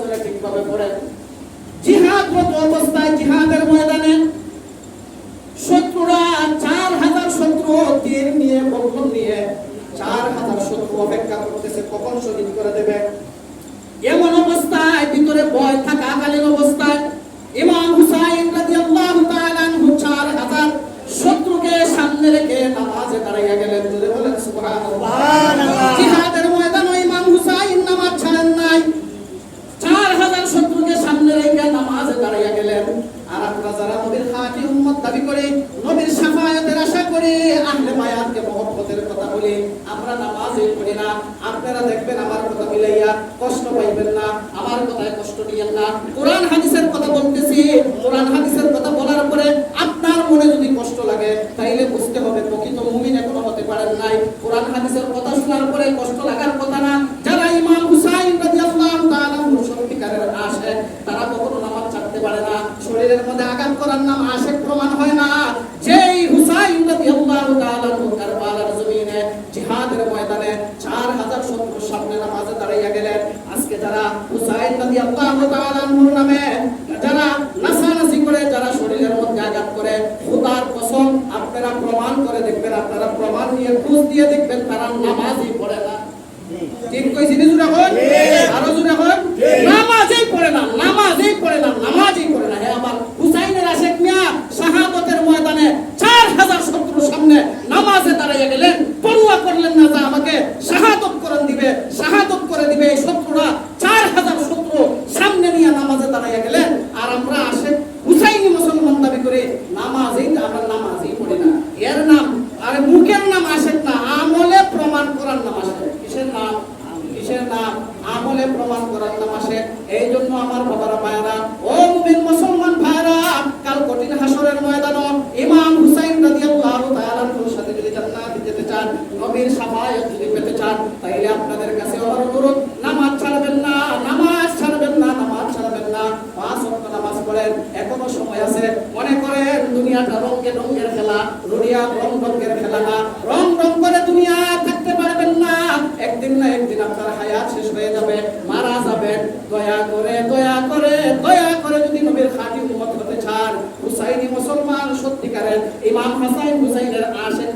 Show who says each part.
Speaker 1: জোরে ঠিকভাবে পড়েন। জিহাদরত অবস্থায় জিহাদের ময়দানে শত্রুরা চার হাজার শত্রু তীর নিয়ে, বন্ধন নিয়ে চার হাজার শত্রু অপেক্ষা করতেছে, কখন শহীদ করে দেবে? এমন অবস্থায়, ভিতরে ভয় থাকাকালীন অবস্থায় ইমাম হুসাইন রাদিয়াল্লাহু তাআলা চার হাজার শত্রুকে সামনে রেখে নামাজে দাঁড়াইয়া গেলেন। যদি বলেন, সুবহানাল্লাহ। আর যারা নবীর খাঁটি উম্মত দাবি করি, নবীর শাফায়াতের আশা করি আহলে বায়াতকে মহব্বতের কথা বলি, আমরা নামাজে পড়ি না, আপনারা দেখবেন আমার কথা মিলাইয়া কষ্ট পাইবেন না, আমার কথায় কষ্ট নিয়েন না। কোরআন হাদিসের কথা বলতেছি, কোরআন হাদিসের কথা বলার পরে আপনার মনে যদি কষ্ট লাগে, তাইলে বুঝতে হবে প্রকৃত মুমিন এখনও হতে পারেন নাই। কোরআন হাদিসের কথা শোনার পরে কষ্ট লাগার কথা না যারা ইমাম হুসাইন রাদিয়াল্লাহু তাআলা সত্যিকারের আশেক তারা কখনো নামাজ ছাড়তে পারে না শরীরের মধ্যে আঘাত করার নাম আশেক প্রমাণ হয় না। যেই হুসাইন রাদিয়াল্লাহু তাআলা কারবালার জমিনে জিহাদের ময়দানে 4000 শত্রুর সামনে নামাজে দাঁড়াইয়া গেলেন। আজকে যারা হুসাইন রাদিয়াল্লাহু তাআলা নামে, যারা নাসানাসি করে, যারা শরীরের মধ্যে আঘাত করে, খোদার কসম, আপনারা প্রমাণ করে দেখবেন, আপনারা প্রমাণ নিয়ে খোঁজ দিয়ে দেখবেন তারা নামাজই পড়ে না। ঠিক কইছি নি জুড়ে হন আরও জুড়ে হন নামাজই পড়ে না নামাজই পড়ে না নামাজই পড়ে না হে আমার হুসাইনের আশেক মিয়া শাহাদতের ময়দানে চার হাজার শত্রুর সামনে নামাজে দাঁড়াইয়া গেলেন পড়ুয়া করলেন না যে আমাকে শাহাদত দিবে, শাহাদত করে দিবে, এই শত্রুরা চার হাজার শত্রু সামনে নিয়ে নামাজে দাঁড়াইয়া গেলেন আর আমরা আসে হুসাইনি মুসলমান দাবি করে, নামাজই আমরা নামাজই পড়ি না। এর নাম, আরে মুখের নাম আসে না, আমলে প্রমাণ করার নাম আসে। কিসের নাম? কিসের নাম? আমলে প্রমাণ করার নাম আসে। এই জন্য আমার বাবারা ভাইরা সময় আছে। মনে করেন দুনিয়াটা রঙে রঙের খেলা, রুড়িয়া রং রঙের খেলা না। রং রং করে দুনিয়া থাকতে পারবেন না। একদিন না একদিন আপনার হায়াত শেষ হয়ে যাবে, মারা যাবে দয়া করে দয়া করে দয়া করে যদি নবীর খাঁটি উন্মত হতে চান, হুসাইনি মুসলমান সত্যিকারের ইমাম হাসাইন হুসাইনের আশেখ